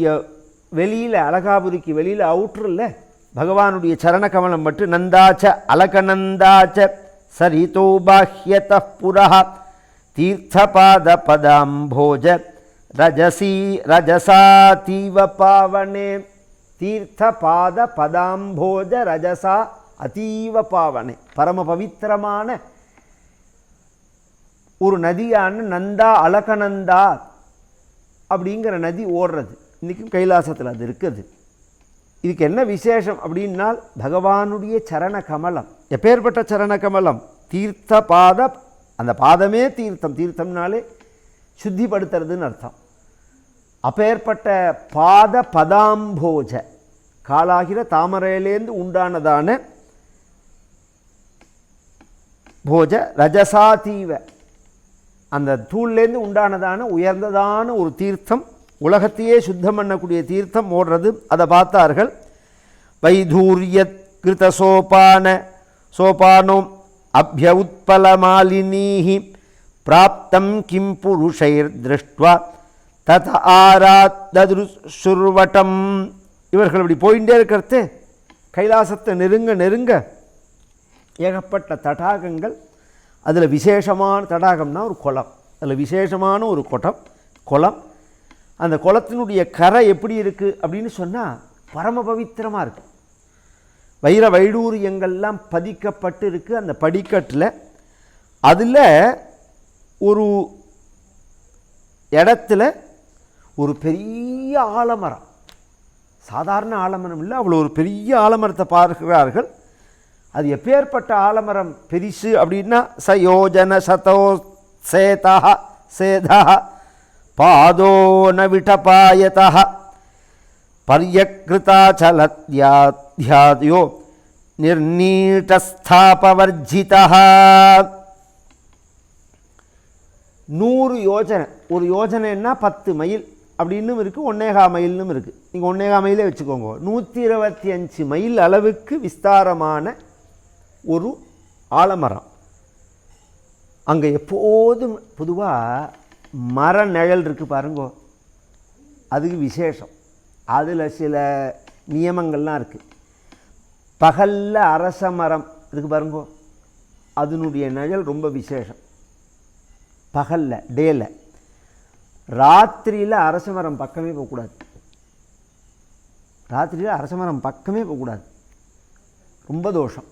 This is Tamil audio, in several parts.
அதனுடைய வெளியில் அழகாபுரிக்கு வெளியில் அவுட்ரில் பகவானுடைய சரண கமலம் பட்டு நந்தாச்ச அலகநந்தாச்ச சரிதோ பாஹ்யத புரா தீர்த்தபாத பதாம்போஜ ரஜசி ரஜசாதீவ பாவனே தீர்த்தபாத பதாம்போஜ ரஜசா அதீவ பாவனே. பரம பவித்திரமான ஒரு நதியான நந்தா அலகநந்தா அப்படிங்கிற நதி ஓடுறது. இன்றைக்கும் கைலாசத்தில் அது இருக்குது. இதுக்கு என்ன விசேஷம் அப்படின்னால் பகவானுடைய சரண கமலம் எப்பேற்பட்ட சரண கமலம் தீர்த்த பாத அந்த பாதமே தீர்த்தம். தீர்த்தம்னாலே சுத்திப்படுத்துறதுன்னு அர்த்தம். அப்பேற்பட்ட பாத பதாம்போஜ காலாகிற தாமரையிலேருந்து உண்டானதான போஜ ரஜசாதீவ அந்த தூள்லேருந்து உண்டானதான உயர்ந்ததான ஒரு தீர்த்தம் உலகத்தையே சுத்தம் பண்ணக்கூடிய தீர்த்தம் ஓடுறது அதை பார்த்தார்கள். வைதூரிய கிருத சோபான சோபானோம் அபிய உத்பலமாலினீஹி பிராப்தம் கிம் புருஷைர் திருஷ்டுவா தத் ஆராத்ததுருவட்டம் இவர்கள் இப்படி போயிட்டே இருக்கிறது. கைலாசத்தை நெருங்க நெருங்க ஏகப்பட்ட தடாகங்கள் அதில் விசேஷமான தடாகம்னா ஒரு குளம். அதில் விசேஷமான ஒரு குடம் குளம். அந்த குளத்தினுடைய கரை எப்படி இருக்குது அப்படின்னு சொன்னால் பரம பவித்திரமாக இருக்குது வைர வைடூரியங்கள்லாம் பதிக்கப்பட்டு இருக்குது அந்த படிக்கட்டில். அதில் ஒரு இடத்துல ஒரு பெரிய ஆலமரம். சாதாரண ஆலமரம் இல்லை அவ்வளோ ஒரு பெரிய ஆலமரத்தை பார்க்கிறார்கள். அது எப்பேற்பட்ட ஆலமரம் பெரிசு அப்படின்னா சயோஜன சதோ சேதா சேதா பாதோ ந விடபாயதா பர்யக்ருதாச்சலத்யாத்யாத்யோ நிர்நீட்டஸ்தாபவர்ஜிதா நூறு யோஜனை. ஒரு யோஜனைன்னா பத்து மைல். அப்படின்னும் இருக்குது ஒன்னேகா மைல்னும் இருக்குது நீங்கள் ஒன்னேகா மைலே வச்சுக்கோங்க. நூற்றி இருபத்தி அஞ்சு மைல் அளவுக்கு விஸ்தாரமான ஒரு ஆலமரம். அங்கே எப்போதும் பொதுவாக மர நிழல் இருக்குது பாருங்கோ. அதுக்கு விசேஷம். அதில் சில நியமங்கள்லாம் இருக்குது பகலில் அரச மரம் இருக்குது பாருங்கோ. அதனுடைய நிழல் ரொம்ப விசேஷம். பகலில் டேல. ராத்திரியில் அரச மரம் பக்கமே போகக்கூடாது. ராத்திரியில் அரச மரம் பக்கமே போகக்கூடாது. ரொம்ப தோஷம்.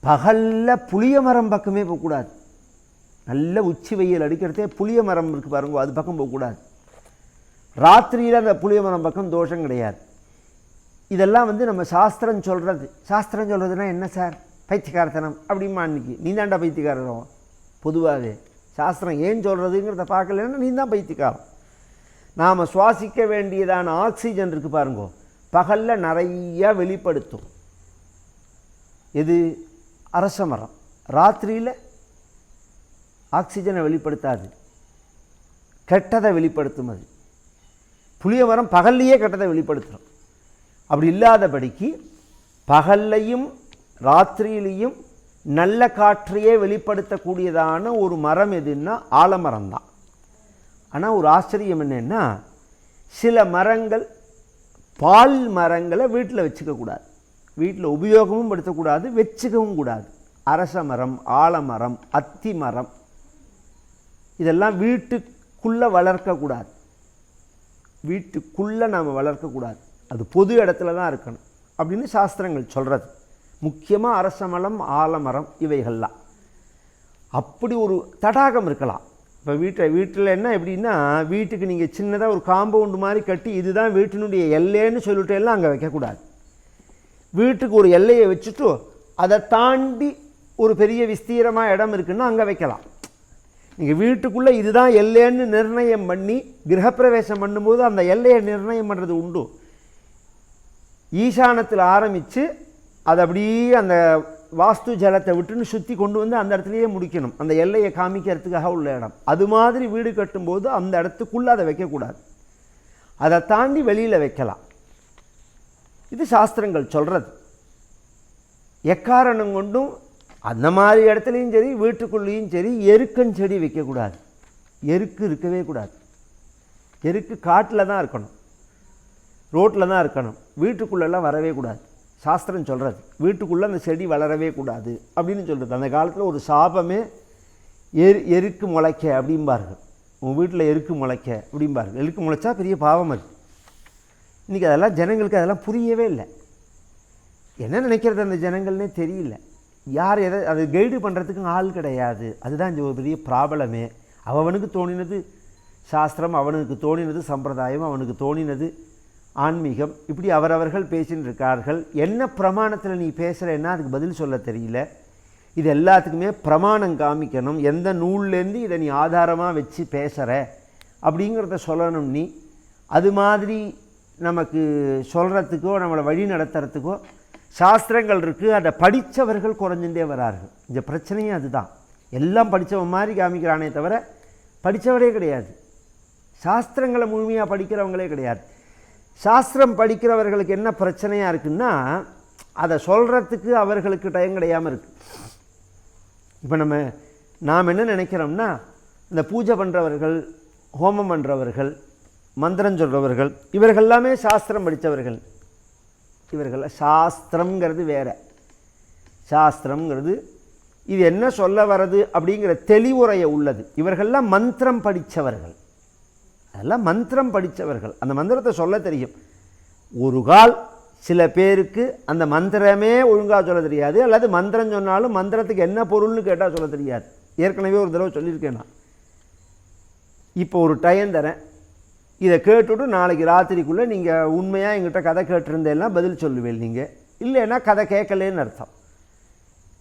பகலில் புளிய மரம் பக்கமே போகக்கூடாது. நல்ல உச்சி வெயில் அடிக்கிறதே புளிய மரம் இருக்குது பாருங்க அது பக்கம் போகக்கூடாது ராத்திரியில் அந்த புளிய மரம் பக்கம் தோஷம் கிடையாது. இதெல்லாம் வந்து நம்ம சாஸ்திரம் சொல்கிறது சாஸ்திரம் சொல்கிறதுனா என்ன சார்? பைத்தியக்காரத்தனம் அப்படிமா அன்னைக்கு நீ தாண்டா பைத்தியக்காரரும் பொதுவாகவே சாஸ்திரம் ஏன் சொல்கிறதுங்கிறத பார்க்கலன்னா நீ தான் பைத்தியக்காரம் நாம் சுவாசிக்க வேண்டியதான ஆக்சிஜன் இருக்குது பாருங்கோ. பகலில் நிறையா வெளிப்படுத்தும். இது அரச மரம். ராத்திரியில் ஆக்சிஜனை வெளிப்படுத்தாது. கெட்டதை வெளிப்படுத்தும் அது புளிய மரம் பகல்லையே கெட்டதை வெளிப்படுத்துகிறோம் அப்படி இல்லாதபடிக்கு பகல்லையும் ராத்திரியிலையும் நல்ல காற்றையே வெளிப்படுத்தக்கூடியதான ஒரு மரம் எதுன்னா ஆலமரம் தான் ஆனால் ஒரு ஆச்சரியம் என்னென்னா சில மரங்கள் பால் மரங்களை வீட்டில் வச்சுக்கக்கூடாது வீட்டில் உபயோகமும் படுத்தக்கூடாது வச்சுக்கவும் கூடாது. அரச மரம் ஆலமரம் அத்தி மரம் இதெல்லாம் வீட்டுக்குள்ளே வளர்க்கக்கூடாது. வீட்டுக்குள்ளே நாம் வளர்க்கக்கூடாது. அது பொது இடத்துல தான் இருக்கணும். அப்படின்னு சாஸ்திரங்கள் சொல்கிறது முக்கியமாக அரசமலம் ஆலமரம் இவைகள்லாம். அப்படி ஒரு தடாகம் இருக்கலாம். இப்போ வீட்டில் வீட்டில் என்ன எப்படின்னா வீட்டுக்கு நீங்கள் சின்னதாக ஒரு காம்பவுண்டு மாதிரி கட்டி இதுதான் வீட்டினுடைய எல்லைன்னு சொல்லிட்டு எல்லாம் அங்கே வைக்கக்கூடாது. வீட்டுக்கு ஒரு எல்லையை வச்சுட்டு அதை தாண்டி ஒரு பெரிய விஸ்தீரமாக இடம் இருக்குன்னா அங்கே வைக்கலாம். நீங்கள் வீட்டுக்குள்ளே இதுதான் எல்லைன்னு நிர்ணயம் பண்ணி கிரகப்பிரவேசம் பண்ணும்போது அந்த எல்லையை நிர்ணயம் பண்ணுறது உண்டு. ஈசானத்தில் ஆரம்பித்து அதை அப்படியே அந்த வாஸ்து ஜலத்தை விட்டுன்னு சுற்றி கொண்டு வந்து அந்த இடத்துலையே முடிக்கணும். அந்த எல்லையை காமிக்கிறதுக்காக உள்ள இடம். அது மாதிரி வீடு கட்டும்போது அந்த இடத்துக்குள்ளே அதை வைக்கக்கூடாது. அதை தாண்டி வெளியில் வைக்கலாம். இது சாஸ்திரங்கள் சொல்கிறது எக்காரணம் கொண்டும் அந்த மாதிரி இடத்துலையும் சரி வீட்டுக்குள்ளேயும் சரி எருக்கன் செடி வைக்கக்கூடாது. எருக்கு இருக்கவே கூடாது. எருக்கு காட்டில் தான் இருக்கணும். ரோட்டில் தான் இருக்கணும். வீட்டுக்குள்ளெல்லாம் வரவே கூடாது. சாஸ்திரம் சொல்கிறது வீட்டுக்குள்ளே அந்த செடி வளரவே கூடாது அப்படின்னு சொல்கிறது அந்த காலத்தில் ஒரு சாபமே எரு எருக்கு முளைக்க அப்படிம்பார்கள். உன் வீட்டில் எருக்கு முளைக்க அப்படிம்பார்கள். எருக்கு முளைச்சா பெரிய பாவம் அது. இன்றைக்கி அதெல்லாம் ஜனங்களுக்கு அதெல்லாம் புரியவே இல்லை. என்ன நினைக்கிறது அந்த ஜனங்கள்னே தெரியல. யார் எதை அது கைடு பண்ணுறதுக்கும் ஆள் கிடையாது. அதுதான் இந்த ஒரு பெரிய ப்ராப்ளமே அவனுக்கு தோணினது சாஸ்திரம் அவனுக்கு தோணினது சம்பிரதாயம் அவனுக்கு தோணினது ஆன்மீகம். இப்படி அவரவர்கள் பேசின்னு இருக்கார்கள் என்ன பிரமாணத்தில் நீ பேசுகிறேன்னா அதுக்கு பதில் சொல்ல தெரியல. இது எல்லாத்துக்குமே பிரமாணம் காமிக்கணும். எந்த நூல்லேருந்து இதை நீ ஆதாரமாக வச்சு பேசுகிற அப்படிங்கிறத சொல்லணும் நீ. அது மாதிரி நமக்கு சொல்கிறதுக்கோ நம்மளை வழி நடத்துறதுக்கோ சாஸ்திரங்கள் இருக்குது அதை படித்தவர்கள் குறைஞ்சுட்டே வரார்கள். இந்த பிரச்சனையும் அதுதான். எல்லாம் படித்தவன் மாதிரி காமிக்கிறானே தவிர படித்தவரே கிடையாது. சாஸ்திரங்களை முழுமையாக படிக்கிறவங்களே கிடையாது. சாஸ்திரம் படிக்கிறவர்களுக்கு என்ன பிரச்சனையாக இருக்குன்னா அதை சொல்கிறதுக்கு அவர்களுக்கு டைம் கிடையாமல் இருக்குது இப்போ நம்ம நாம் என்ன நினைக்கிறோம்னா இந்த பூஜை பண்ணுறவர்கள் ஹோமம் பண்ணுறவர்கள் மந்திரம் சொல்கிறவர்கள் இவர்கள் எல்லாமே சாஸ்திரம் படித்தவர்கள் இவர்கள் சாஸ்திரம்ங்கிறது வேற. சாஸ்திரம்ங்கிறது இது என்ன சொல்ல வர்றது அப்படிங்கிற தெளிவுரையை உள்ளது. இவர்கள்லாம் மந்திரம் படித்தவர்கள் அதெல்லாம் மந்திரம் படித்தவர்கள் அந்த மந்திரத்தை சொல்ல தெரியும். ஒரு கால் சில பேருக்கு அந்த மந்திரமே ஒழுங்காக சொல்ல தெரியாது அல்லது மந்திரம் சொன்னாலும் மந்திரத்துக்கு என்ன பொருள்னு கேட்டால் சொல்ல தெரியாது. ஏற்கனவே ஒரு தடவை சொல்லியிருக்கேன் நான். இப்போ ஒரு டைம் தரேன். இதை கேட்டுவிட்டு நாளைக்கு ராத்திரிக்குள்ளே நீங்கள் உண்மையாக எங்கிட்ட கதை கேட்டிருந்தேன்னா பதில் சொல்லுவேன் நீங்கள் இல்லைன்னா கதை கேட்கலேன்னு அர்த்தம்.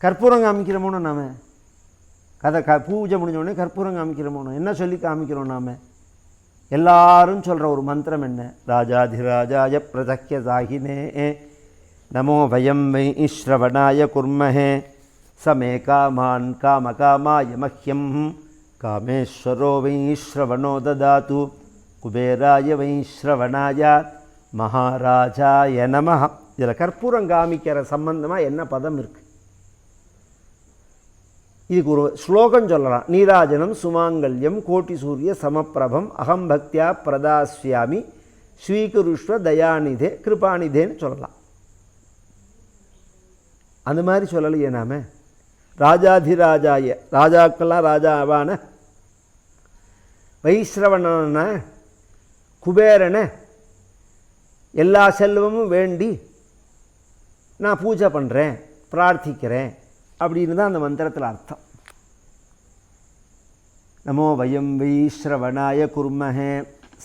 கற்பூரம் காமிக்கிறோமோனோ நாம்? கதை க பூஜை முடிஞ்சோடனே கற்பூரம் காமிக்கிறோமோனோ என்ன சொல்லி காமிக்கிறோம் நாம்? எல்லாரும் சொல்கிற ஒரு மந்திரம் என்ன? ராஜாதிராஜாய பிரதக்கிய சாகினே. நமோ பயம் வை ஸ்ரவணாய குர்மஹே. சமே காமான் காம காமாய மஹ்யம். காமேஸ்வரோ வை ஸ்ரவணோ ததாத்து. குபேராய வைஸ்ரவணாய மகாராஜாய நமஹ இதில் கற்பூரம் காமிக்கிற சம்பந்தமாக என்ன பதம் இருக்குது இதுக்கு ஒரு ஸ்லோகம் சொல்லலாம். நீராஜனம் சுமாங்கல்யம் கோட்டி சூரிய சமப்பிரபம் அகம் பக்தியா பிரதாஸ்யாமி ஸ்வீகருஷ்வ தயாநிதே கிருபாநிதேன்னு சொல்லலாம். அந்த மாதிரி சொல்லலையே நாம. ராஜாதிராஜாய ராஜாக்கெல்லாம் ராஜாவான வைஸ்ரவணன குபேரனை எல்லா செல்வமும் வேண்டி நான் பூஜை பண்ணுறேன் பிரார்த்திக்கிறேன் அப்படின்னு தான் அந்த மந்திரத்தில் அர்த்தம். நமோ வயம் வைஸ்ரவணாய குர்மஹே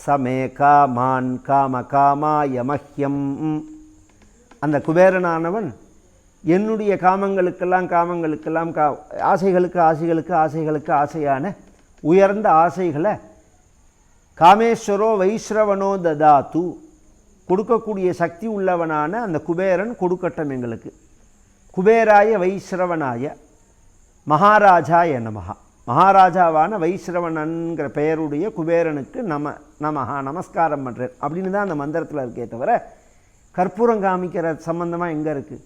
சமே காமான் காம காமாய மஹ்யம். அந்த குபேரனானவன் என்னுடைய காமங்களுக்கெல்லாம் காமங்களுக்கெல்லாம் கா ஆசைகளுக்கு ஆசைகளுக்கு ஆசைகளுக்கு ஆசையான உயர்ந்த ஆசைகளை காமேஸ்வரோ வைஸ்ரவனோ ததாத்து. கொடுக்கக்கூடிய சக்தி உள்ளவனான அந்த குபேரன் கொடுக்கட்டும் எங்களுக்கு. குபேராய வைஸ்ரவனாய மகாராஜாய நமகா மகாராஜாவான வைஸ்ரவணன்கிற பெயருடைய குபேரனுக்கு நம நமஹா நமஸ்காரம் பண்ணுறேன் அப்படின்னு தான் அந்த மந்திரத்தில் இருக்கே தவிர கற்பூரம் காமிக்கிற சம்பந்தமாக எங்கே இருக்குது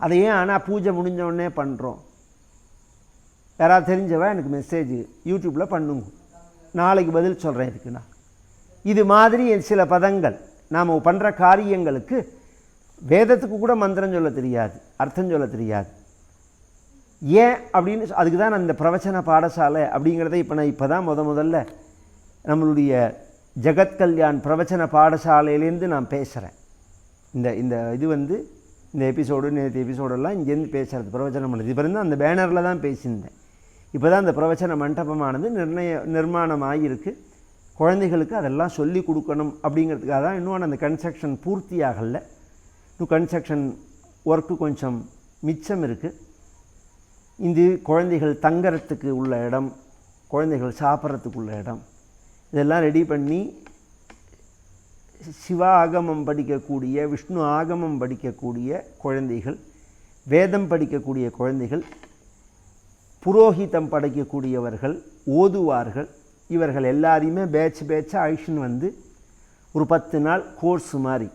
அதை ஏன் ஆனால் பூஜை முடிஞ்ச உடனே பண்ணுறோம் யாராவது தெரிஞ்சவா? எனக்கு மெசேஜ் யூடியூப்பில் பண்ணுங்க. நாளைக்கு பதில் சொல்கிறேன் இதுக்கு நான். இது மாதிரி சில பதங்கள். நாம் பண்ணுற காரியங்களுக்கு வேதத்துக்கு கூட மந்திரம் சொல்ல தெரியாது அர்த்தம் சொல்ல தெரியாது. ஏன் அப்படின்னு சொ- அதுக்கு தான் நான் இந்த பிரவச்சன பாடசாலை அப்படிங்கிறத இப்போ நான் இப்போ தான் முத முதல்ல நம்மளுடைய ஜெகத் கல்யாண் பிரவச்சன பாடசாலையிலேருந்து நான் பேசுகிறேன் இந்த இந்த இது வந்து இந்த எபிசோடு நேற்று எபிசோடெல்லாம் இங்கேருந்து பேசுகிறது பிரவச்சனம் பண்ணுறது. இப்போ இருந்து அந்த பேனரில் தான் பேசியிருந்தேன். இப்போ தான் அந்த பிரவச்சன மண்டபமானது நிர்ணய நிர்மாணமாகிருக்கு குழந்தைகளுக்கு அதெல்லாம் சொல்லி கொடுக்கணும் அப்படிங்கிறதுக்காக தான் இன்னும் அந்த கன்ஸ்ட்ரக்ஷன் பூர்த்தி ஆகலை இன்னும் கன்ஸ்ட்ரக்ஷன் ஒர்க்கு கொஞ்சம் மிச்சம் இருக்குது இது குழந்தைகள் தங்கறத்துக்கு உள்ள இடம் குழந்தைகள் சாப்பிட்றதுக்கு உள்ள இடம். இதெல்லாம் ரெடி பண்ணி சிவ ஆகமம் படிக்கக்கூடிய விஷ்ணு ஆகமம் படிக்கக்கூடிய குழந்தைகள் வேதம் படிக்கக்கூடிய குழந்தைகள் புரோஹிதம் படைக்கக்கூடியவர்கள் ஓதுவார்கள். இவர்கள் எல்லாரையுமே பேட்ச் பேட்சாக அழிச்சுன்னு வந்து ஒரு பத்து நாள் கோர்ஸ் மாதிரி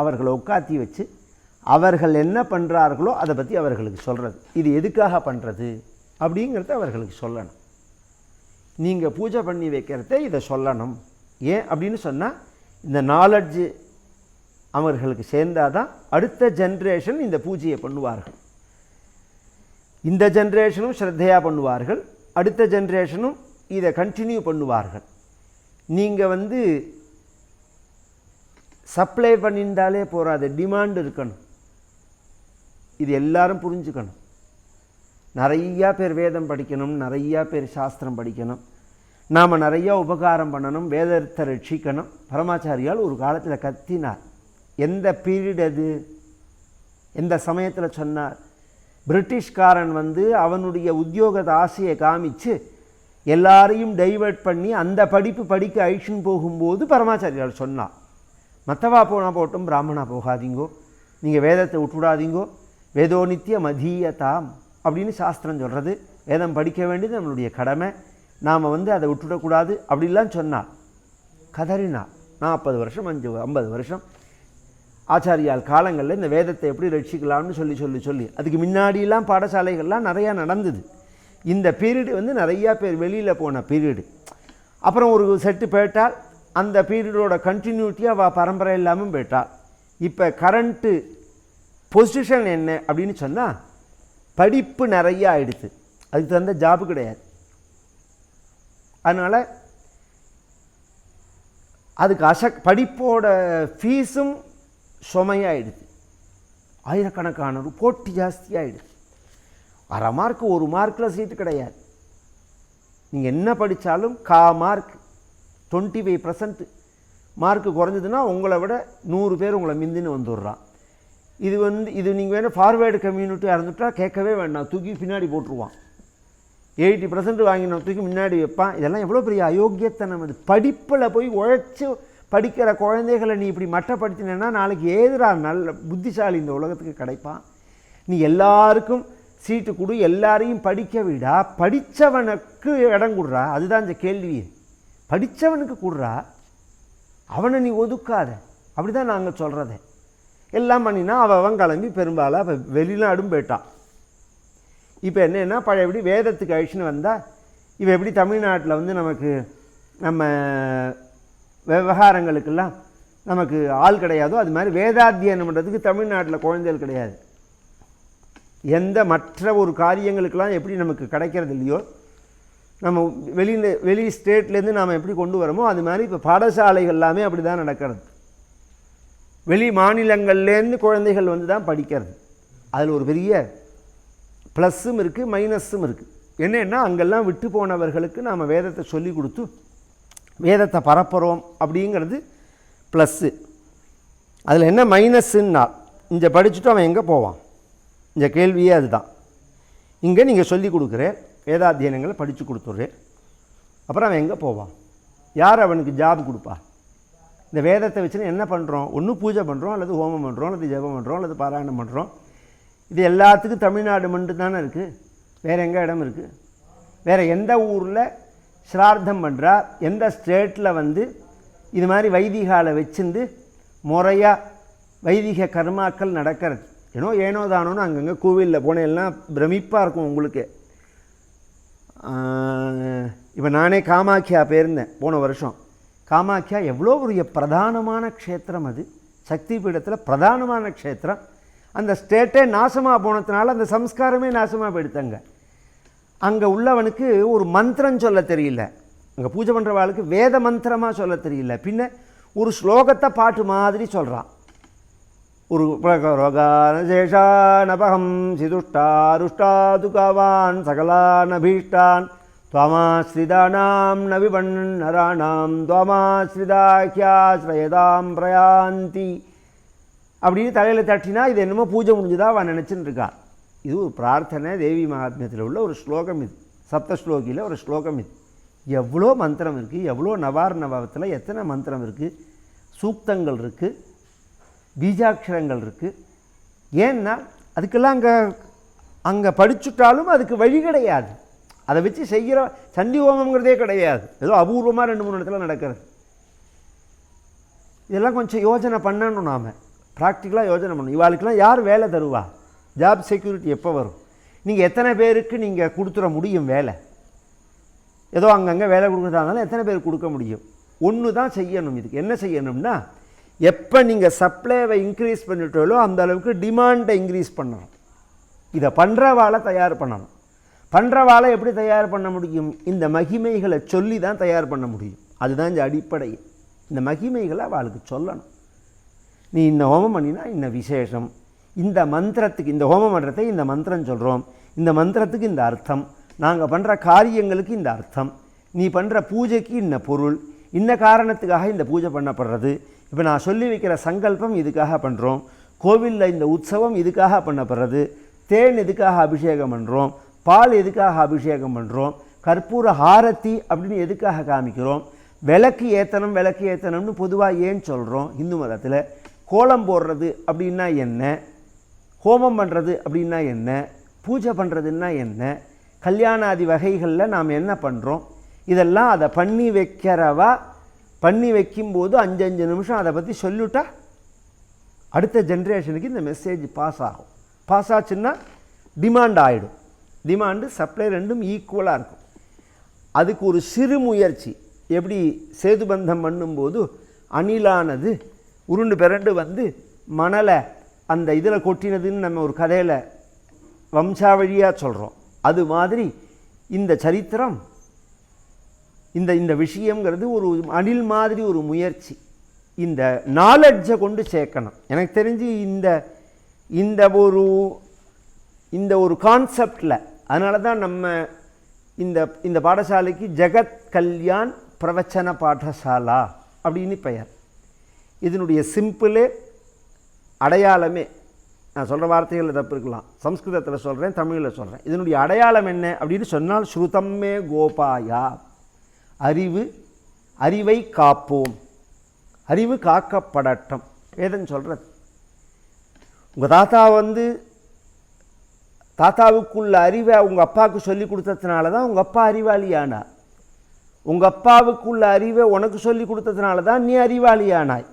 அவர்களை உட்காத்தி வச்சு அவர்கள் என்ன பண்ணுறார்களோ அதை பற்றி அவர்களுக்கு சொல்கிறது இது எதுக்காக பண்ணுறது அப்படிங்கிறத அவர்களுக்கு சொல்லணும். நீங்கள் பூஜை பண்ணி வைக்கிறத இதை சொல்லணும். ஏன் அப்படின்னு சொன்னால் இந்த நாலெட்ஜு அவர்களுக்கு சேர்ந்தாதான் அடுத்த ஜென்ரேஷன் இந்த பூஜையை பண்ணுவார்கள். இந்த ஜென்ரேஷனும் ஸ்ரத்தையாக பண்ணுவார்கள். அடுத்த ஜென்ரேஷனும் இதை கண்டினியூ பண்ணுவார்கள். நீங்கள் வந்து சப்ளை பண்ணியிருந்தாலே போகாது டிமாண்ட் இருக்கணும். இது எல்லாரும் புரிஞ்சுக்கணும். நிறையா பேர் வேதம் படிக்கணும் நிறையா பேர் சாஸ்திரம் படிக்கணும். நாம் நிறையா உபகாரம் பண்ணணும் வேதத்தை ரட்சிக்கணும். பரமாச்சாரியால் ஒரு காலத்தில் கத்தினார். எந்த பீரியட் அது? எந்த சமயத்தில் சொன்னார்? பிரிட்டிஷ்காரன் வந்து அவனுடைய உத்தியோக ஆசையை காமிச்சு எல்லாரையும் டைவர்ட் பண்ணி அந்த படிப்பு படிக்க அழிச்சுன்னு போகும்போது பரமாச்சாரியால் சொன்னான் மற்றவா போனால் போட்டும் பிராமணா போகாதீங்கோ நீங்கள் வேதத்தை விட்டுவிடாதீங்கோ வேதோ நித்திய மதீயதாம் அப்படின்னு சாஸ்திரம் சொல்கிறது வேதம் படிக்க வேண்டியது நம்மளுடைய கடமை. நாம் வந்து அதை விட்டுவிடக்கூடாது அப்படிலாம் சொன்னார். கதறினா நாற்பது வருஷம் அஞ்சு ஐம்பது வருஷம். ஆச்சாரியால் காலங்களில் இந்த வேதத்தை எப்படி ரட்சிக்கலாம்னு சொல்லி சொல்லி சொல்லி. அதுக்கு முன்னாடியெல்லாம் பாடசாலைகள்லாம் நிறையா நடந்தது. இந்த பீரியடு வந்து நிறையா பேர் வெளியில் போன பீரியடு அப்புறம் ஒரு செட்டு போயிட்டால் அந்த பீரியடோட கண்டினியூட்டியாக அவள் பரம்பரை இல்லாமல் போயிட்டாள் இப்போ கரண்ட்டு பொசிஷன் என்ன அப்படின்னு சொன்னால் படிப்பு நிறையா ஆயிடுச்சு அதுக்கு தகுந்த ஜாபு கிடையாது. அதனால் அதுக்கு அசக் படிப்போட ஃபீஸும் சுமையாயிடுது. ஆயிரக்கணக்கான ரூ- போட்டி ஜாஸ்தியாகிடுது அரை மார்க் ஒரு மார்க்கில் சீட்டு கிடையாது. நீங்கள் என்ன படித்தாலும் கா mark twenty five percent mark குறைஞ்சதுன்னா உங்களை விட நூறு பேர் உங்களை மிந்தின்னு வந்துடுறான். இது வந்து இது நீங்கள் வேணால் ஃபார்வேர்டு கம்யூனிட்டியாக இருந்துட்டா கேட்கவே வேண்டாம். தூக்கி பின்னாடி போட்டுருவான். எயிட்டி பர்சன்ட் வாங்கின தூக்கி முன்னாடி வைப்பான். இதெல்லாம் எவ்வளோ பெரிய அயோக்கியத்தனம் அது. படிப்பில் போய் உழைச்சி படிக்கிற குழந்தைகளை நீ இப்படி மட்டப்படுத்தினா நாளைக்கு ஏதுரா நல்ல புத்திசாலி இந்த உலகத்துக்கு கிடைப்பான். நீ எல்லாருக்கும் சீட்டு கொடு எல்லாரையும் படிக்க விடா. படித்தவனுக்கு இடம் கொடுறா. அதுதான் இந்த கேள்வி. படித்தவனுக்கு கொடுறா. அவனை நீ ஒதுக்காத. அப்படி தான் நாங்கள் சொல்கிறத எல்லாம் பண்ணினா அவன் அவன் கிளம்பி பெரும்பாலும் அப்போ வெளிநாடும் போயிட்டான். இப்போ என்னென்னா பழையபடி வேதத்துக்கு அழிச்சுன்னு வந்தால் இவன் எப்படி தமிழ்நாட்டில் வந்து நமக்கு நம்ம விவகாரங்களுக்கெல்லாம் நமக்கு ஆள் கிடையாதோ அது மாதிரி வேதாத்தியனம் பண்ணுறதுக்கு தமிழ்நாட்டில் குழந்தைகள் கிடையாது. எந்த மற்ற ஒரு காரியங்களுக்கெல்லாம் எப்படி நமக்கு கிடைக்கிறது இல்லையோ நம்ம வெளியில் வெளி ஸ்டேட்லேருந்து நாம் எப்படி கொண்டு வரோமோ அது மாதிரி இப்போ பாடசாலைகள் எல்லாமே அப்படி தான் நடக்கிறது. வெளி மாநிலங்கள்லேருந்து குழந்தைகள் வந்து தான் படிக்கிறது. அதில் ஒரு பெரிய ப்ளஸ்ஸும் இருக்குது மைனஸும் இருக்குது என்னென்னா அங்கெல்லாம் விட்டு போனவர்களுக்கு நாம் வேதத்தை சொல்லி கொடுத்து வேதத்தை பரப்புகிறோம் அப்படிங்கிறது ப்ளஸ்ஸு அதில் என்ன மைனஸ்ன்னா இங்கே படிச்சுட்டு அவன் எங்கே போவான்? இந்த கேள்வியே அதுதான். இங்கே நீங்கள் சொல்லி கொடுக்குற வேதாத்தியனங்களை படித்து கொடுத்துட்றேன். அப்புறம் அவன் எங்கே போவான்? யார் அவனுக்கு ஜாப் கொடுப்பா? இந்த வேதத்தை வச்சுன்னு என்ன பண்ணுறோம் ஒன்று பூஜை பண்ணுறோம் அல்லது ஹோமம் பண்ணுறோம் அல்லது ஜெபம் பண்ணுறோம் அல்லது பாராயணம் பண்ணுறோம் இது எல்லாத்துக்கும் தமிழ்நாடு மட்டும் தானே இருக்குது வேறு எங்கே இடம் இருக்குது வேறு எந்த ஊரில் ஸ்ரார்த்தம் பண்ணுறா எந்த ஸ்டேட்டில் வந்து இது மாதிரி வைதிகாலை வச்சுருந்து முறையாக வைதிக கர்மாக்கள் நடக்கிறது. ஏனோ ஏனோ தானோன்னு அங்கங்கே கோவிலில் போனேல்லாம் பிரமிப்பாக இருக்கும் உங்களுக்கு. இப்போ நானே காமாக்கியா போயிருந்தேன் போன வருஷம். காமாக்கியா எவ்வளோ பெரிய பிரதானமான க்ஷேத்திரம் அது. சக்தி பீடத்தில் பிரதானமான க்ஷேத்திரம். அந்த ஸ்டேட்டே நாசமாக போனதுனால அந்த சம்ஸ்காரமே நாசமாக போயிடுத்தாங்க அங்கே உள்ளவனுக்கு ஒரு மந்திரம் சொல்ல தெரியல. அங்கே பூஜை பண்ணுறவாளுக்கு வேத மந்திரமாக சொல்ல தெரியல. பின்ன ஒரு ஸ்லோகத்தை பாட்டு மாதிரி சொல்கிறான் ஒரு ரோகானசேஷானபகம் சிதுஷ்டாருஷ்டாதுகாவான் சகலானபீஷ்டான் துவமாஸ்ரிதானாம் நவிபண் நராணாம் பிரயாந்தி. அப்படின்னு தலையில் தட்டினா இது என்னமோ பூஜை முடிஞ்சுதா அவன் நினச்சின்னு இருக்கான் இது ஒரு பிரார்த்தனை தேவி மகாத்மியத்தில் உள்ள ஒரு ஸ்லோகம் இது. சப்த ஸ்லோகியில் ஒரு ஸ்லோகம் இது. எவ்வளோ மந்திரம் இருக்குது எவ்வளோ நவாரண பாவத்தில் எத்தனை மந்திரம் இருக்குது சூக்தங்கள் இருக்குது பீஜாட்சரங்கள் இருக்குது ஏன்னா அதுக்கெல்லாம் அங்கே அங்கே படிச்சுட்டாலும் அதுக்கு வழி கிடையாது. அதை வச்சு செய்கிற சண்டி ஹோமங்கிறதே கிடையாது. ஏதோ அபூர்வமாக ரெண்டு மூணு இடத்துல நடக்கிறது. இதெல்லாம் கொஞ்சம் யோசனை பண்ணணும் நாம். ப்ராக்டிக்கலாக யோசனை பண்ணணும். இவாளுக்கெல்லாம் யார் வேலை தருவா? ஜாப் செக்யூரிட்டி எப்போ வரும்? நீங்கள் எத்தனை பேருக்கு நீங்கள் கொடுத்துட முடியும் வேலை? ஏதோ அங்கங்கே வேலை கொடுக்குறதா இருந்தாலும் எத்தனை பேர் கொடுக்க முடியும்? ஒன்று தான் செய்யணும் இதுக்கு. என்ன செய்யணும்னா எப்போ நீங்கள் சப்ளைவை இன்க்ரீஸ் பண்ணிட்டோலோ அந்த அளவுக்கு டிமாண்டை இன்க்ரீஸ் பண்ணணும். இதை பண்ணுறவாளை தயார் பண்ணணும். பண்ணுறவாளை எப்படி தயார் பண்ண முடியும்? இந்த மகிமைகளை சொல்லி தான் தயார் பண்ண முடியும். அதுதான் இந்த அடிப்படை. இந்த மகிமைகளை அவளுக்கு சொல்லணும். நீ இன்ன ஹோமம் பண்ணினா இன்ன விசேஷம். இந்த மந்திரத்துக்கு இந்த ஹோம மன்றத்தை இந்த மந்திரம் சொல்கிறோம் இந்த மந்திரத்துக்கு இந்த அர்த்தம். நாங்கள் பண்ணுற காரியங்களுக்கு இந்த அர்த்தம். நீ பண்ணுற பூஜைக்கு இந்த பொருள். இந்த காரணத்துக்காக இந்த பூஜை பண்ணப்படுறது. இப்போ நான் சொல்லி வைக்கிற சங்கல்பம் இதுக்காக பண்ணுறோம் கோவிலில் இந்த உற்சவம் இதுக்காக பண்ணப்படுறது. தேன் எதுக்காக அபிஷேகம் பண்ணுறோம் பால் எதுக்காக அபிஷேகம் பண்ணுறோம் கற்பூர ஹாரத்தி அப்படின்னு எதுக்காக காமிக்கிறோம்? விளக்கு ஏத்தனம் விளக்கு ஏத்தனம்னு பொதுவாக ஏன் சொல்கிறோம் இந்து மதத்தில். கோலம் போடுறது அப்படின்னா என்ன? ஹோமம் பண்ணுறது அப்படின்னா என்ன? பூஜை பண்ணுறதுன்னா என்ன? கல்யாணாதி வகைகளில் நாம் என்ன பண்ணுறோம் இதெல்லாம் அதை பண்ணி வைக்கிறவா? பண்ணி வைக்கும்போது அஞ்சு அஞ்சு நிமிஷம் அதை பற்றி சொல்லிவிட்டா அடுத்த ஜென்ரேஷனுக்கு இந்த மெசேஜ் பாஸ் ஆகும். பாஸ் ஆச்சுன்னா டிமாண்ட் ஆகிடும் டிமாண்டு சப்ளை ரெண்டும் ஈக்குவலாக இருக்கும். அதுக்கு ஒரு சிறு முயற்சி. எப்படி சேதுபந்தம் பண்ணும்போது அணிலானது உருண்டு பிறண்டு வந்து மணலை அந்த இதில் கொட்டினதுன்னு நம்ம ஒரு கதையில் வம்சாவழியாக சொல்கிறோம் அது மாதிரி இந்த சரித்திரம் இந்த இந்த விஷயங்கிறது ஒரு அணில் மாதிரி ஒரு முயற்சி. இந்த நாலெட்ஜை கொண்டு சேர்க்கணும். எனக்கு தெரிஞ்சு இந்த இந்த ஒரு இந்த ஒரு கான்செப்டில் அதனால தான் நம்ம இந்த இந்த பாடசாலைக்கு ஜெகத் கல்யாண் பிரவச்சன பாடசாலா அப்படின்னு பெயர். இதனுடைய சிம்பிளே அடையாளமே. நான் சொல்கிற வார்த்தைகளில் தப்பு இருக்கலாம். சம்ஸ்கிருதத்தில் சொல்கிறேன் தமிழில் சொல்கிறேன் இதனுடைய அடையாளம் என்ன அப்படின்னு சொன்னால் ஸ்ருதம்மே கோபாயா. அறிவு அறிவை காப்போம். அறிவு காக்கப்படட்டும். வேதன் சொல்கிறது உங்கள் தாத்தா வந்து தாத்தாவுக்குள்ள அறிவை உங்கள் அப்பாவுக்கு சொல்லி கொடுத்ததுனால தான் உங்கள் அப்பா அறிவாளியானார். உங்கள் அப்பாவுக்குள்ள அறிவை உனக்கு சொல்லி கொடுத்ததுனால தான் நீ அறிவாளியானாய்.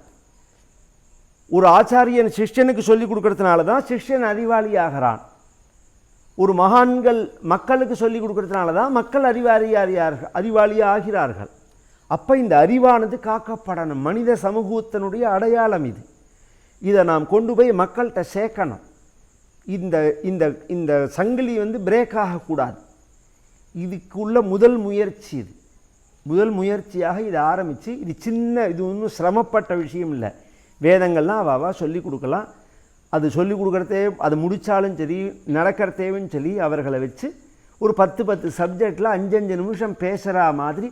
ஒரு ஆச்சாரியன் சிஷ்யனுக்கு சொல்லிக் கொடுக்கறதுனால தான் சிஷ்யன் அறிவாளியாகிறான். ஒரு மகான்கள் மக்களுக்கு சொல்லிக் கொடுக்கறதுனால தான் மக்கள் அறிவாளியாரியார்கள் அறிவாளியாகிறார்கள். அப்போ இந்த அறிவானது காக்கப்படணும். மனித சமூகத்தினுடைய அடையாளம் இது. இதை நாம் கொண்டு போய் மக்கள்கிட்ட சேர்க்கணும். இந்த இந்த இந்த சங்கிலி வந்து பிரேக் ஆகக்கூடாது. இதுக்குள்ள முதல் முயற்சி இது. முதல் முயற்சியாக இதை ஆரம்பித்து இது சின்ன இது ஒன்றும் சிரமப்பட்ட விஷயம் இல்லை. வேதங்கள்லாம் அவ அவ சொல்லி கொடுக்கலாம். அது சொல்லி கொடுக்குறதே அது முடித்தாலும் சரி நடக்கிறதேவும் சொல்லி அவர்களை வச்சு ஒரு பத்து பத்து சப்ஜெக்டில் அஞ்சு அஞ்சு நிமிஷம் பேசுகிற மாதிரி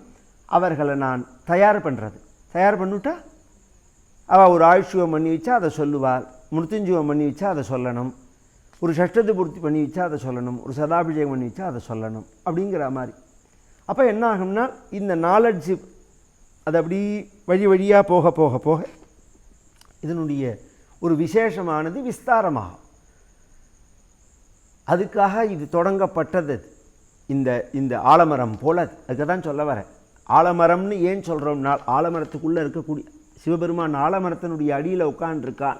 அவர்களை நான் தயார் பண்ணுறது தயார் பண்ணிவிட்டா அவள் ஒரு ஆயுஷ்யம் பண்ணி வச்சா அதை சொல்லுவாள். மிருத்யுஞ்சயம் பண்ணி வச்சா அதை சொல்லணும். ஒரு சஷ்டத்தை பூர்த்தி பண்ணி வச்சா அதை சொல்லணும். ஒரு சதாபிஷேகம் பண்ணி வச்சா அதை சொல்லணும். அப்படிங்கிற மாதிரி. அப்போ என்ன ஆகும்னா இந்த நாலெட்ஜு அது அப்படி வழி வழியாக போக போக போக இதனுடைய ஒரு விசேஷமானது விஸ்தாரமாகும். அதுக்காக இது தொடங்கப்பட்டது. அது. இந்த இந்த ஆலமரம் போல அதுக்கு தான் சொல்ல வரேன். ஆலமரம்னு ஏன் சொல்கிறோம்னா ஆலமரத்துக்குள்ளே இருக்கக்கூடிய சிவபெருமான் ஆலமரத்தினுடைய அடியில் உட்காண்டிருக்கான்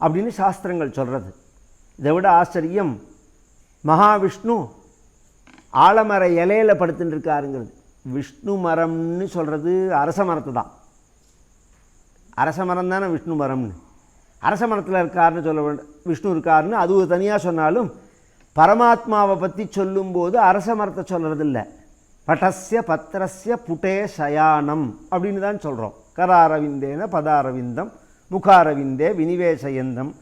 அப்படின்னு சாஸ்திரங்கள் சொல்கிறது இதை விட ஆச்சரியம் மகாவிஷ்ணு ஆலமர இலையில படுத்துட்டு இருக்காருங்கிறது. விஷ்ணு மரம்னு சொல்கிறது அரச மரத்தை தான் அரச மரம் தானே விஷ்ணு மரம்னு அரச மரத்தில் இருக்காருன்னு சொல்ல வேண்டும் விஷ்ணு இருக்காருன்னு அது ஒரு தனியாக சொன்னாலும் பரமாத்மாவை பற்றி சொல்லும்போது அரச மரத்தை சொல்கிறதில்ல பட்டஸ்ய பத்திரஸ்ய புட்டே சயானம் அப்படின்னு தான் சொல்கிறோம் கராரவிந்தேன பதாரவிந்தம் முகாரவிந்தே வினிவேசயந்தம்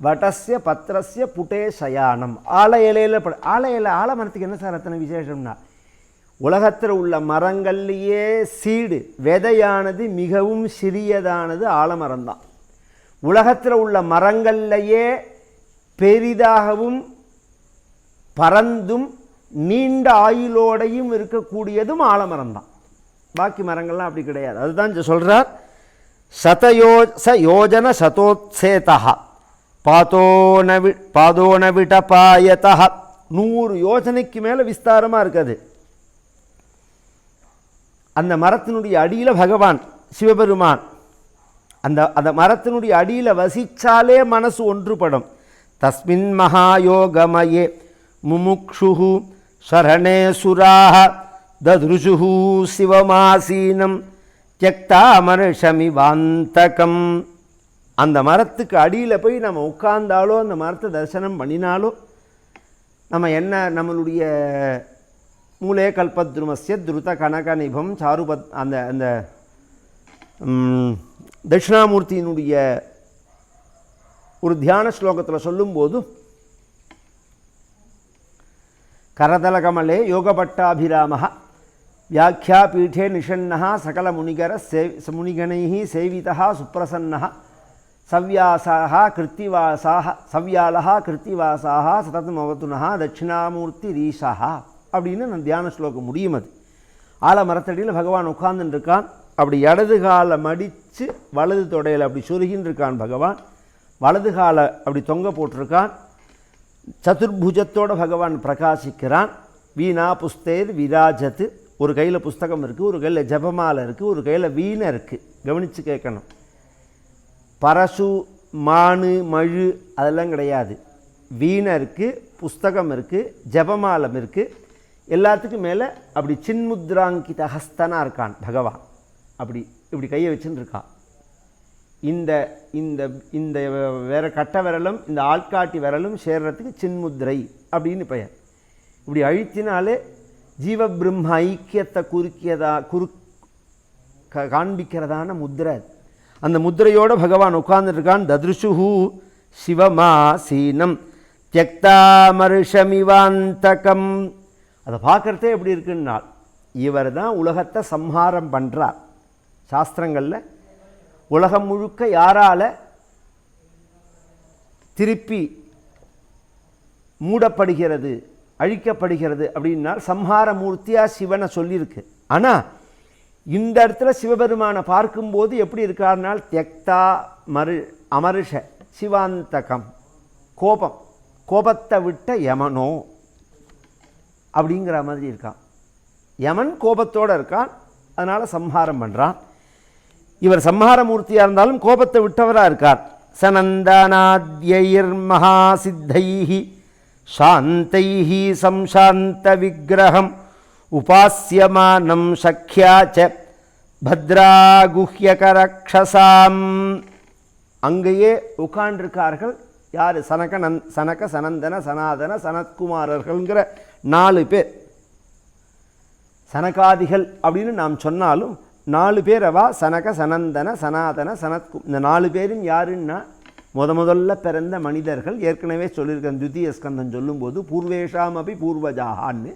வட்டஸ்ய பத்திரஸ்ய புட்டே சயானம். ஆல இலையில் ஆல இலை ஆலமரத்துக்கு என்ன சார் அத்தனை விசேஷம்னா? உலகத்தில் உள்ள மரங்கள்லேயே சீடு விதையானது மிகவும் சிறியதானது ஆலமரம் தான் உலகத்தில் உள்ள மரங்கள்லேயே பெரிதாகவும் பறந்தும் நீண்ட ஆயுளோடையும் இருக்கக்கூடியதும் ஆலமரம் தான் பாக்கி மரங்கள்லாம் அப்படி கிடையாது. அதுதான் சொல்கிறார் சதயோ ச யோஜன சதோத்சேதா பாதோனவி பாதோனவிடபாயதா நூறு யோஜனைக்கு மேலே விஸ்தாரமாக இருக்குது. அந்த மரத்தினுடைய அடியில் பகவான் சிவபெருமான். அந்த அந்த மரத்தினுடைய அடியில் வசித்தாலே மனசு ஒன்றுபடும். தஸ்மின் மகாயோகமயே முமுக்ஷு சரணே சுராக ததுருஷு சிவமாசீனம் தியக்தாமருஷமி வாந்தகம் அந்த மரத்துக்கு அடியில் போய் நம்ம உட்கார்ந்தாலோ அந்த மரத்தை தரிசனம் பண்ணினாலோ நம்ம என்ன நம்மளுடைய மூலே கல்பத்ருமஸ்ய துருத கனக நிபம் சாருபத் அந்த அந்த தட்சிணாமூர்த்தியினுடைய ஒரு தியான ஸ்லோகத்தில் சொல்லும்போது கரதலகமலே யோகபட்டாபிராமஹ வியாக்கியா பீட்டே நிஷன்னா சகல முனிகர சே முனிகணை சேவிதா சுப்பிரசன்னா சவ்யாசாக கிருத்திவாசாக சவ்யாலா கிருத்திவாசாக சததமவத்துனா தட்சிணாமூர்த்தி ரீஷா அப்படின்னு அந்த தியான ஸ்லோகம் முடியும் அது. ஆலமரத்தடியில் பகவான் உட்கார்ந்துட்டு அப்படி இடது காலை மடித்து வலது தொடையில் அப்படி சொருகின்னு இருக்கான் பகவான். வலது காலை அப்படி தொங்க போட்டிருக்கான். சதுர்புஜத்தோட பகவான் பிரகாசிக்கிறான். வீணா புஸ்தேர் விராஜத்து. ஒரு கையில் புஸ்தகம் இருக்குது ஒரு கையில் ஜபமாலை இருக்குது ஒரு கையில் வீணை இருக்குது கவனித்து கேட்கணும். பரசு மானு மழு அதெல்லாம் கிடையாது. வீணை இருக்குது புஸ்தகம் இருக்குது ஜபமாலம் இருக்குது எல்லாத்துக்கும் மேலே அப்படி சின்முத்ராங்கித ஹஸ்தனாக இருக்கான் பகவான். அப்படி இப்படி கையை வச்சுன்னு இந்த இந்த இந்த வேற கட்ட விரலும் இந்த ஆள்காட்டி விரலும் சேர்றதுக்கு சின்முத்ரை அப்படின்னு பெயர். இப்படி அழுத்தினாலே ஜீவ பிரம்ம ஐக்கியத்தை குறுக்கியதா குறு க- காண்பிக்கிறதான முத்திரை அந்த முத்திரையோட பகவான் உட்கார்ந்துருக்கான் தத்ருஷுஹு சிவமாசீனம் தியக்தாமருஷமிவாந்தகம். அதை பார்க்குறதே எப்படி இருக்குன்னா இவர் தான் உலகத்தை சம்ஹாரம் பண்ணுறார் சாஸ்திரங்களில் உலகம் முழுக்க யாரால் திருப்பி மூடப்படுகிறது அழிக்கப்படுகிறது அப்படின்னா சம்ஹார மூர்த்தியாக சிவனை சொல்லியிருக்கு. ஆனால் இந்த இடத்துல சிவபெருமானை பார்க்கும்போது எப்படி இருக்காருனால் தெக்தா மரு அமருஷ சிவாந்தகம் கோபம் கோபத்தை விட்ட யமனோ. அப்படிங்கிற மாதிரி இருக்கான். யமன் கோபத்தோடு இருக்கான். அதனால் சம்ஹாரம் பண்ணுறான் இவர் சம்ஹாரமூர்த்தியாக இருந்தாலும் கோபத்தை விட்டவராக இருக்கார். சனந்தனாத்யர் மகாசித்தைஹி சாந்தைஹி சம்சாந்த விக்கிரகம் உபாசியமானம் சக்கியாச்ச ச பத்ராகுஹ்யகரக்ஷசாம். அங்கேயே உட்காண்டிருக்கார்கள் யார்? சனக நந் சனக சனந்தன சனாதன சனத்குமாரர்கள்ங்கிற நாலு பேர். சனகாதிகள் அப்படின்னு நாம் சொன்னாலும் நாலு பேர் அவா சனக சனந்தன சனாதன சனத்கு. இந்த நாலு பேரும் யாருன்னா முத முதல்ல பிறந்த மனிதர்கள். ஏற்கனவே சொல்லியிருக்கேன் துத்திய ஸ்கந்தம் சொல்லும்போது பூர்வேஷாம் அப்படி பூர்வஜாகான்னு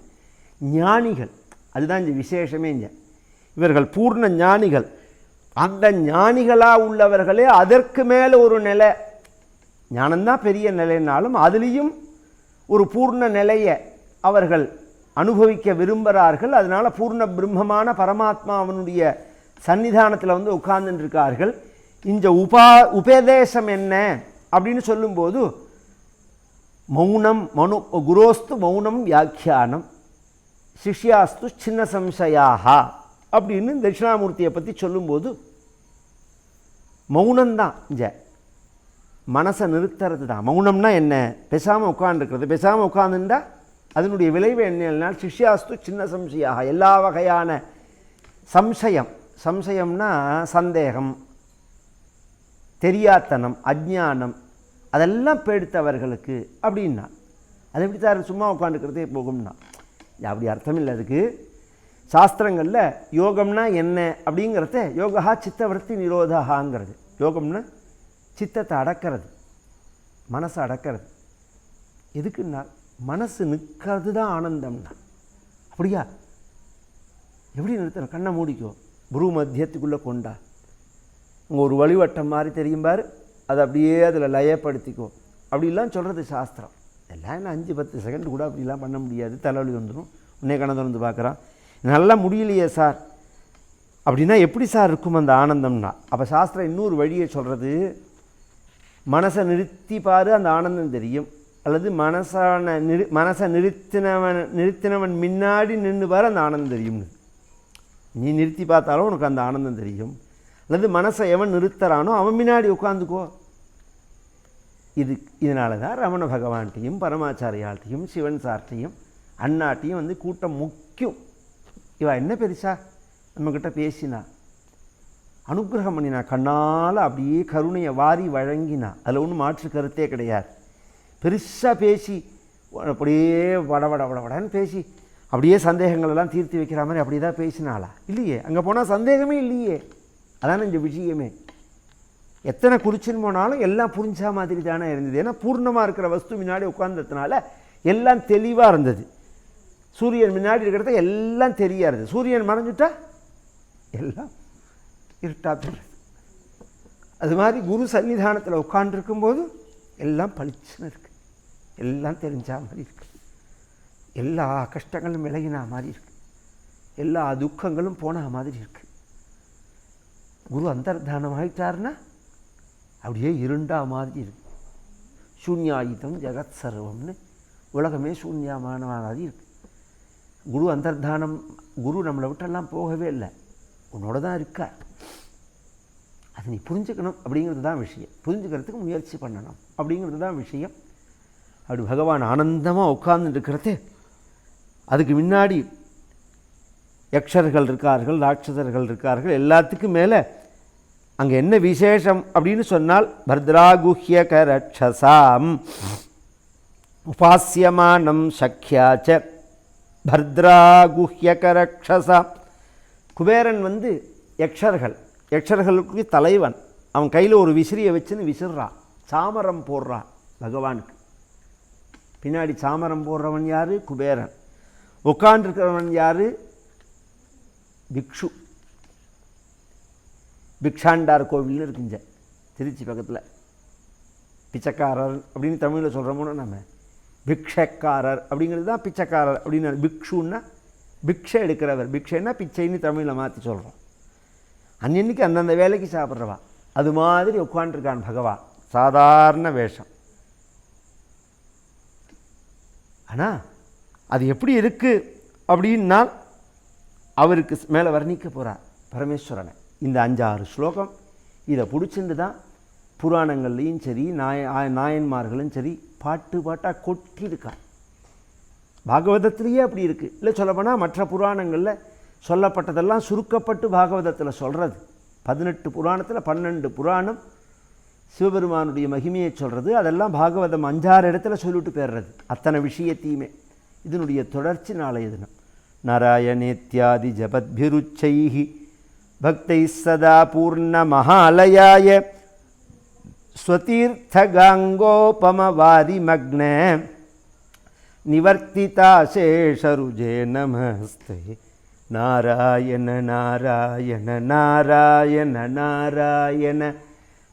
ஞானிகள். அதுதான் இந்த விசேஷமே இங்கே. இவர்கள் பூர்ண ஞானிகள். அந்த ஞானிகளாக உள்ளவர்களே அதற்கு மேலே ஒரு நிலை. ஞானம்தான் பெரிய நிலைனாலும் அதுலேயும் ஒரு பூர்ண நிலையை அவர்கள் அனுபவிக்க விரும்புகிறார்கள். அதனால் பூர்ண பிரம்மமான பரமாத்மா அவனுடைய சன்னிதானத்தில் வந்து உட்கார்ந்துட்டுருக்கார்கள் இந்த உபா உபதேசம் என்ன அப்படின்னு சொல்லும்போது மௌனம் மனு குரோஸ்து மௌனம் வியாக்கியானம். சிஷ்யாஸ்து சின்ன சம்சயாகா அப்படின்னு தட்சிணாமூர்த்தியை பற்றி சொல்லும்போது மௌனம்தான் இங்கே. மனசை நிறுத்துறது தான் மௌனம்னா என்ன? பேசாமல் உட்காந்துருக்கிறது பேசாமல் உட்காந்துண்டா அதனுடைய விளைவு என்னன்னா சிஷ்யாஸ்து சின்ன சம்சயாக எல்லா வகையான சம்சயம். சம்சயம்னா சந்தேகம் தெரியாத்தனம் அஜ்ஞானம் அதெல்லாம் பெடுத்தவர்களுக்கு அப்படின்னா அது எப்படி சார் சும்மா உட்காந்துக்கிறதே போகும்னா? அப்படி அர்த்தம் இல்லை அதுக்கு. சாஸ்திரங்களில் யோகம்னா என்ன அப்படிங்கிறத யோகா சித்தவர்த்தி நிரோதாகாங்கிறது யோகம்னா சித்தத்தை அடக்கிறது மனசை அடக்கிறது. எதுக்குன்னா மனசு நிற்கிறது தான் ஆனந்தம்னா. அப்படியா? எப்படி நிறுத்தணும்? கண்ணை மூடிக்கோ. புரு மத்தியத்துக்குள்ளே கொண்டா. உங்கள் ஒரு வழிவட்டம் மாதிரி தெரியும் பாரு. அதை அப்படியே அதில் லயப்படுத்திக்கோ. அப்படிலாம் சொல்கிறது சாஸ்திரம். எல்லாம் என்ன அஞ்சு பத்து செகண்ட் கூட அப்படிலாம் பண்ண முடியாது. தலைவலி வந்துடும் உன்னே கணந்து வந்து பார்க்குறான். நல்லா முடியலையே சார். அப்படின்னா எப்படி சார் இருக்கும் அந்த ஆனந்தம்னா? அப்போ சாஸ்திரம் இன்னொரு வழியை சொல்கிறது மனசை நிறுத்தி பாரு அந்த ஆனந்தம் தெரியும். அல்லது மனசான நிறு மனசை நிறுத்தினவன் நிறுத்தினவன் முன்னாடி நின்று பாரு அந்த ஆனந்தம் தெரியும்னு. நீ நிறுத்தி பார்த்தாலும் உனக்கு அந்த ஆனந்தம் தெரியும். அல்லது மனசை எவன் நிறுத்துறானோ அவன் முன்னாடி உட்காந்துக்கோ. இது இதனால தான் ரமண பகவான்கிட்டையும் பரமாச்சாரியால்ட்டையும் சிவன் சார்ட்டையும் அண்ணாட்டையும் வந்து கூட்டம் முக்கியம். இவ என்ன பெருசா? நம்மக்கிட்ட பேசினா. அனுக்கிரகம் பண்ணினா கண்ணால் அப்படியே கருணையை வாரி வழங்கினா. அதில் ஒன்றும் மாற்று கருத்தே கிடையாது. பெருசாக பேசி அப்படியே வட வட வட வடன்னு பேசி அப்படியே சந்தேகங்கள் எல்லாம் தீர்த்து வைக்கிற மாதிரி அப்படி தான் பேசினாளா? இல்லையே. அங்கே போனால் சந்தேகமே இல்லையே. அதான இந்த விஷயமே எத்தனை குறிச்சின்னு போனாலும் எல்லாம் புரிஞ்சா மாதிரி தானே இருந்தது. ஏன்னா பூர்ணமாக இருக்கிற வஸ்து முன்னாடி உட்கார்ந்ததுனால எல்லாம் தெளிவாக இருந்தது. சூரியன் முன்னாடி இருக்கிறத எல்லாம் தெரியா இருந்தது. சூரியன் மறைஞ்சிட்டா? எல்லாம் இருட்டாக போயிடுது. அது மாதிரி குரு சன்னிதானத்தில் உட்காண்டிருக்கும்போது எல்லாம் பளிச்சுன்னு இருக்குது எல்லாம் தெரிஞ்சா மாதிரி இருக்கு. எல்லா கஷ்டங்களும் விலகினா மாதிரி இருக்கு. எல்லா துக்கங்களும் போன மாதிரி இருக்கு. குரு அந்தர்தானம் ஆயிட்டாருன்னா அப்படியே இருண்டா மாதிரி இருக்கு. சூன்யாயுதம் ஜெகத் சர்வம்னு உலகமே சூன்யமான மாதிரி இருக்கு. குரு அந்தர்தானம் குரு நம்மளை விட்டெல்லாம் போகவே இல்லை. உன்னோட தான் இருக்கார். அது நீ புரிஞ்சுக்கணும் அப்படிங்கிறது தான் விஷயம். புரிஞ்சுக்கிறதுக்கு முயற்சி பண்ணணும் அப்படிங்கிறது தான் விஷயம். அப்படி பகவான் ஆனந்தமாக உட்கார்ந்துட்டு இருக்கிறது அதுக்கு முன்னாடி யக்ஷர்கள் இருக்கார்கள் ராட்சசர்கள் இருக்கார்கள் எல்லாத்துக்கும் மேலே அங்கே என்ன விசேஷம் அப்படின்னு சொன்னால் பத்ராகுஹ்யக ரட்சசாம் உபாசியமானம் சக்கியாச்ச பத்ராகுஹ்யக ரக்ஷசா குபேரன் வந்து யக்ஷர்கள் யக்ஷர்களுக்கு தலைவன். அவன் கையில் ஒரு விசிறியை வச்சுன்னு விசிறான் சாமரம் போடுறான் பகவானுக்கு. பின்னாடி சாமரம் போடுறவன் யார்? குபேரன். உட்காண்டிருக்கிறவன் யார்? பிக்ஷு. பிக்ஷாண்டார் கோவில்னு இருக்குங்க திருச்சி பக்கத்தில். பிச்சைக்காரர் அப்படின்னு தமிழில் சொல்கிறோமோ நம்ம பிக்ஷக்காரர் அப்படிங்கிறது தான் பிச்சைக்காரர் அப்படின்னு பிக்ஷுன்னா பிக்ஷை எடுக்கிறவர். பிக்ஷைன்னா பிச்சைன்னு தமிழில் மாற்றி சொல்கிறோம் அன்னன்னைக்கு அந்தந்த வேலைக்கு சாப்பிட்றவா. அது மாதிரி உட்காண்டிருக்கான் பகவான். சாதாரண வேஷம். ஆனால் அது எப்படி இருக்குது அப்படின்னா அவருக்கு மேலே வர்ணிக்க போகிறார் பரமேஸ்வரனை. இந்த அஞ்சாறு ஸ்லோகம் இதை பிடிச்சிட்டு தான் புராணங்கள்லேயும் சரி நாய ஆ- நாயன்மார்களும் சரி பாட்டு பாட்டாக கொட்டியிருக்கார் பாகவதத்திலேயே அப்படி இருக்குது இல்லை சொல்லப்போனால் மற்ற புராணங்களில் சொல்லப்பட்டதெல்லாம் சுருக்கப்பட்டு பாகவதத்தில் சொல்கிறது பதினெட்டு புராணத்தில் பன்னெண்டு புராணம் சிவபெருமானுடைய மகிமையை சொல்கிறது அதெல்லாம் பாகவதம் அஞ்சாறு இடத்துல சொல்லிட்டு போயிடுறது அத்தனை விஷயத்தையுமே இதனுடைய தொடர்ச்சி நாளைய தினம் நாராயணேத்யாதி ஜபத்பிருச்சைஹி பக்தை சதா பூர்ண மகாலயாய स्वतीर्थगाङ्गोपमवारिमग्न निवर्तिता शेषरुजे नमस्ते नारायण नारायण नारायण नारायण